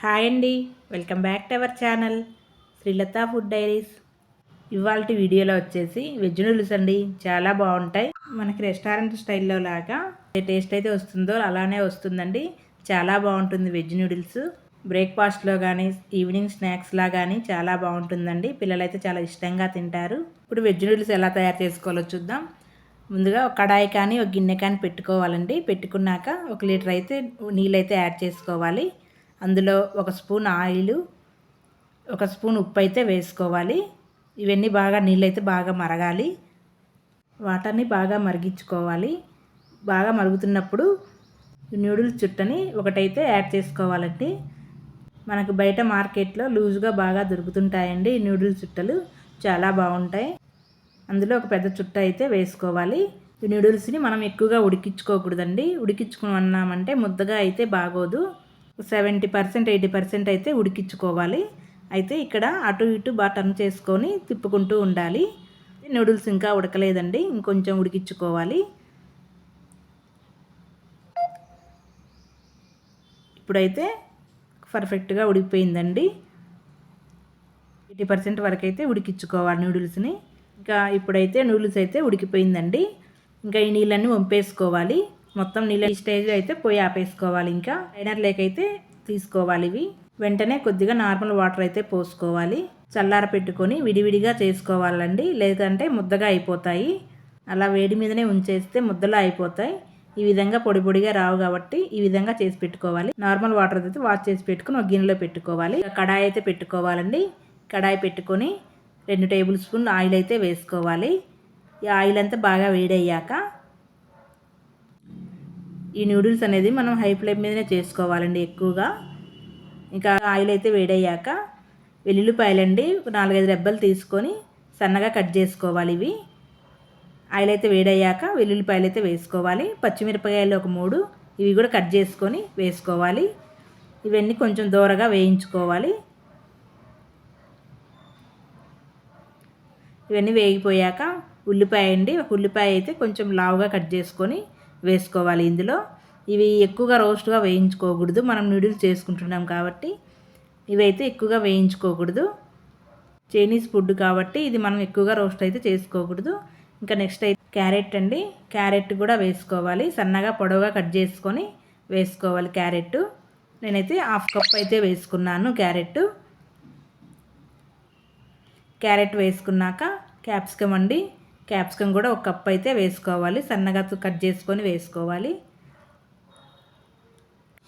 Hi అండి. Welcome back to our channel Srilatha food diaries. ఇవాళ వీడియోలో వచ్చేసి వెజ్ నూడిల్స్ అండి. చాలా బాగుంటాయి. మనకి రెస్టారెంట్ స్టైల్లో లాగా ఏ టేస్ట్ అయితే వస్తుందో అలానే వస్తుందండి. చాలా బాగుంటుంది వెజ్ నూడిల్స్. బ్రేక్ఫాస్ట్లో కానీ ఈవినింగ్ స్నాక్స్లా కానీ చాలా బాగుంటుందండి. పిల్లలైతే చాలా ఇష్టంగా తింటారు. ఇప్పుడు వెజ్ నూడిల్స్ ఎలా తయారు చేసుకోవాలో చూద్దాం. ముందుగా ఒక కడాయి కానీ ఒక గిన్నె కానీ పెట్టుకోవాలండి. పెట్టుకున్నాక ఒక లీటర్ అయితే నీళ్ళైతే యాడ్ చేసుకోవాలి. అందులో ఒక స్పూన్ ఆయిల్ ఒక స్పూన్ ఉప్పు అయితే వేసుకోవాలి. ఇవన్నీ బాగా నీళ్ళైతే బాగా మరగాలి. వాటర్ని బాగా మరిగించుకోవాలి. బాగా మరుగుతున్నప్పుడు నూడిల్స్ చుట్టని ఒకటైతే యాడ్ చేసుకోవాలండి. మనకు బయట మార్కెట్లో లూజ్గా బాగా దొరుకుతుంటాయండి నూడిల్స్ చుట్టలు. చాలా బాగుంటాయి. అందులో ఒక పెద్ద చుట్ట అయితే వేసుకోవాలి. ఈ నూడిల్స్ని మనం ఎక్కువగా ఉడికించుకోకూడదండి. ఉడికించుకున్నామంటే ముద్దగా అయితే బాగోదు. సెవెంటీ పర్సెంట్ ఎయిటీ పర్సెంట్ అయితే ఉడికించుకోవాలి. అయితే ఇక్కడ అటు ఇటు బాగా టర్న్ చేసుకొని తిప్పుకుంటూ ఉండాలి. నూడిల్స్ ఇంకా ఉడకలేదండి ఇంకొంచెం ఉడికించుకోవాలి. ఇప్పుడైతే పర్ఫెక్ట్గా ఉడికిపోయిందండి. ఎయిటీ పర్సెంట్ వరకు అయితే ఉడికించుకోవాలి నూడిల్స్ని. ఇంకా ఇప్పుడైతే నూడిల్స్ అయితే ఉడికిపోయిందండి. ఇంకా ఈ నీళ్ళన్నీ వంపేసుకోవాలి. మొత్తం నీళ్ళ స్టేజ్ అయితే పోయి ఆపేసుకోవాలి ఇంకా. లైనర్ లేకైతే తీసుకోవాలి ఇవి. వెంటనే కొద్దిగా నార్మల్ వాటర్ అయితే పోసుకోవాలి. చల్లార పెట్టుకొని విడివిడిగా చేసుకోవాలండి. లేదంటే ముద్దగా అయిపోతాయి. అలా వేడి మీదనే ఉంచేస్తే ముద్దలా అయిపోతాయి. ఈ విధంగా పొడి పొడిగా రావు కాబట్టి ఈ విధంగా చేసి పెట్టుకోవాలి. నార్మల్ వాటర్ అయితే వాష్ చేసి పెట్టుకుని ఒక గిన్నెలో పెట్టుకోవాలి. కడాయి అయితే పెట్టుకోవాలండి. కడాయి పెట్టుకొని రెండు టేబుల్ స్పూన్ ఆయిల్ అయితే వేసుకోవాలి. ఈ ఆయిల్ అంతా బాగా వేడయ్యాక ఈ నూడిల్స్ అనేది మనం హై ఫ్లేమ్ మీదనే చేసుకోవాలండి ఎక్కువగా. ఇంకా ఆయిల్ అయితే వేడయ్యాక వెల్లుల్లిపాయలండి ఒక నాలుగైదు రెబ్బలు తీసుకొని సన్నగా కట్ చేసుకోవాలి ఇవి. ఆయిల్ అయితే వేడయ్యాక వెల్లుల్లిపాయలు అయితే వేసుకోవాలి. పచ్చిమిరపకాయలు ఒక మూడు ఇవి కూడా కట్ చేసుకొని వేసుకోవాలి. ఇవన్నీ కొంచెం దూరగా వేయించుకోవాలి. ఇవన్నీ వేగిపోయాక ఉల్లిపాయ అండి ఒక ఉల్లిపాయ అయితే కొంచెం లావుగా కట్ చేసుకొని వేసుకోవాలి ఇందులో. ఇవి ఎక్కువగా రోస్ట్గా వేయించుకోకూడదు. మనం నూడిల్స్ చేసుకుంటున్నాం కాబట్టి ఇవైతే ఎక్కువగా వేయించుకోకూడదు. చైనీస్ ఫుడ్ కాబట్టి ఇది మనం ఎక్కువగా రోస్ట్ అయితే చేసుకోకూడదు. ఇంకా నెక్స్ట్ అయితే క్యారెట్ అండి. క్యారెట్ కూడా వేసుకోవాలి. సన్నగా పొడవుగా కట్ చేసుకొని వేసుకోవాలి క్యారెట్. నేనైతే హాఫ్ కప్ అయితే వేసుకున్నాను క్యారెట్. క్యారెట్ వేసుకున్నాక క్యాప్సికమ్ అండి. క్యాప్సికమ్ కూడా ఒక కప్ అయితే వేసుకోవాలి. సన్నగా కట్ చేసుకొని వేసుకోవాలి.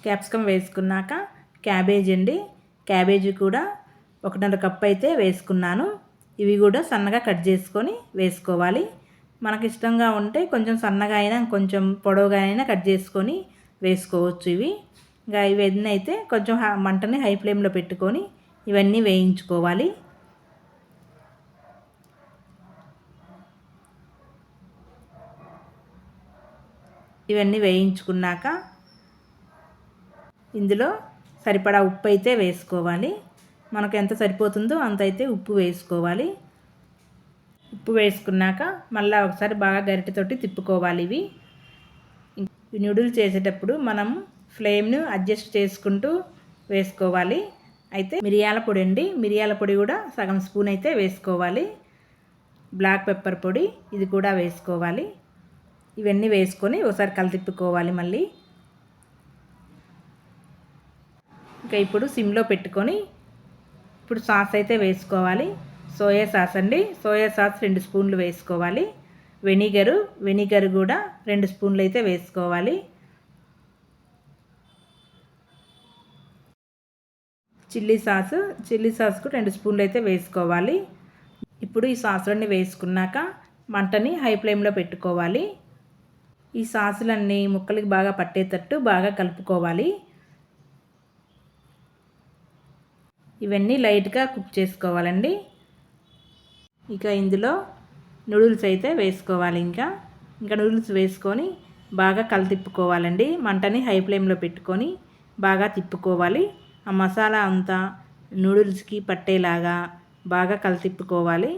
క్యాప్సికమ్ వేసుకున్నాక క్యాబేజీ అండి. క్యాబేజీ కూడా ఒకటిన్నర కప్ అయితే వేసుకున్నాను. ఇవి కూడా సన్నగా కట్ చేసుకొని వేసుకోవాలి. మనకి ఇష్టంగా ఉంటే కొంచెం సన్నగా అయినా కొంచెం పొడవుగా అయినా కట్ చేసుకొని వేసుకోవచ్చు ఇవి. ఇంకా ఇవన్నీ అయితే కొంచెం మంటని హై ఫ్లేమ్లో పెట్టుకొని ఇవన్నీ వేయించుకోవాలి. ఇవన్నీ వేయించుకున్నాక ఇందులో సరిపడా ఉప్పు అయితే వేసుకోవాలి. మనకు ఎంత సరిపోతుందో అంత అయితే ఉప్పు వేసుకోవాలి. ఉప్పు వేసుకున్నాక మళ్ళీ ఒకసారి బాగా గరిటెతోటి తిప్పుకోవాలి ఇవి. నూడిల్స్ చేసేటప్పుడు మనం ఫ్లేమ్ను అడ్జస్ట్ చేసుకుంటూ వేసుకోవాలి. అయితే మిరియాల పొడి అండి మిరియాల పొడి కూడా సగం స్పూన్ అయితే వేసుకోవాలి. బ్లాక్ పెప్పర్ పొడి ఇది కూడా వేసుకోవాలి. ఇవన్నీ వేసుకొని ఒకసారి కలితిప్పుకోవాలి మళ్ళీ. ఇంకా ఇప్పుడు సిమ్లో పెట్టుకొని ఇప్పుడు సాస్ అయితే వేసుకోవాలి. సోయా సాస్ అండి. సోయా సాస్ రెండు స్పూన్లు వేసుకోవాలి. వెనిగరు వెనిగర్ కూడా రెండు స్పూన్లు అయితే వేసుకోవాలి. చిల్లీ సాస్ చిల్లీ సాస్కు రెండు స్పూన్లు అయితే వేసుకోవాలి. ఇప్పుడు ఈ సాసులన్నీ వేసుకున్నాక మంటని హై ఫ్లేమ్లో పెట్టుకోవాలి. ఈ సాసులన్నీ ముక్కలకి బాగా పట్టేటట్టు బాగా కలుపుకోవాలి. ఇవన్నీ లైట్గా కుక్ చేసుకోవాలండి. ఇక ఇందులో నూడిల్స్ అయితే వేసుకోవాలి ఇంకా. ఇంకా నూడిల్స్ వేసుకొని బాగా కలితిప్పుకోవాలండి మంటని హై ఫ్లేమ్లో పెట్టుకొని బాగా తిప్పుకోవాలి. ఆ మసాలా అంతా నూడిల్స్కి పట్టేలాగా బాగా కలితిప్పుకోవాలి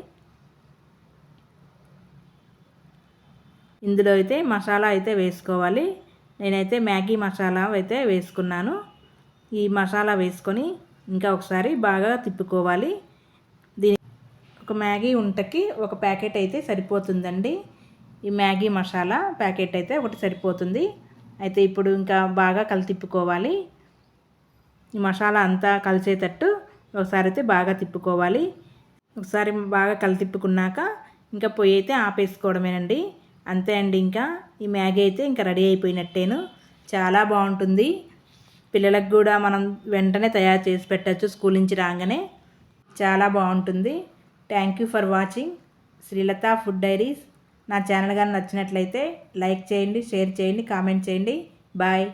ఇందులో అయితే మసాలా అయితే వేసుకోవాలి. నేనైతే మ్యాగీ మసాలా అయితే వేసుకున్నాను. ఈ మసాలా వేసుకొని ఇంకా ఒకసారి బాగా తిప్పుకోవాలి. దీని ఒక మ్యాగీ ఉంటకి ఒక ప్యాకెట్ అయితే సరిపోతుందండి. ఈ మ్యాగీ మసాలా ప్యాకెట్ అయితే ఒకటి సరిపోతుంది. అయితే ఇప్పుడు ఇంకా బాగా కలితిప్పుకోవాలి ఈ మసాలా అంతా కలిసేటట్టు ఒకసారి అయితే బాగా తిప్పుకోవాలి. ఒకసారి బాగా కలితిప్పుకున్నాక ఇంకా పొయ్యి అయితే ఆపేసుకోవడమేనండి. అంతే అండి ఇంకా. ఈ మ్యాగీ అయితే ఇంకా రెడీ అయిపోయినట్టేను. చాలా బాగుంటుంది. పిల్లలకు కూడా మనం వెంటనే తయారు చేసి పెట్టచ్చు స్కూల్ నుంచి రాగానే. చాలా బాగుంటుంది. Thank you for watching Srilatha food diaries నా ఛానల్ కానీ నచ్చినట్లయితే లైక్ చేయండి షేర్ చేయండి కామెంట్ చేయండి. బాయ్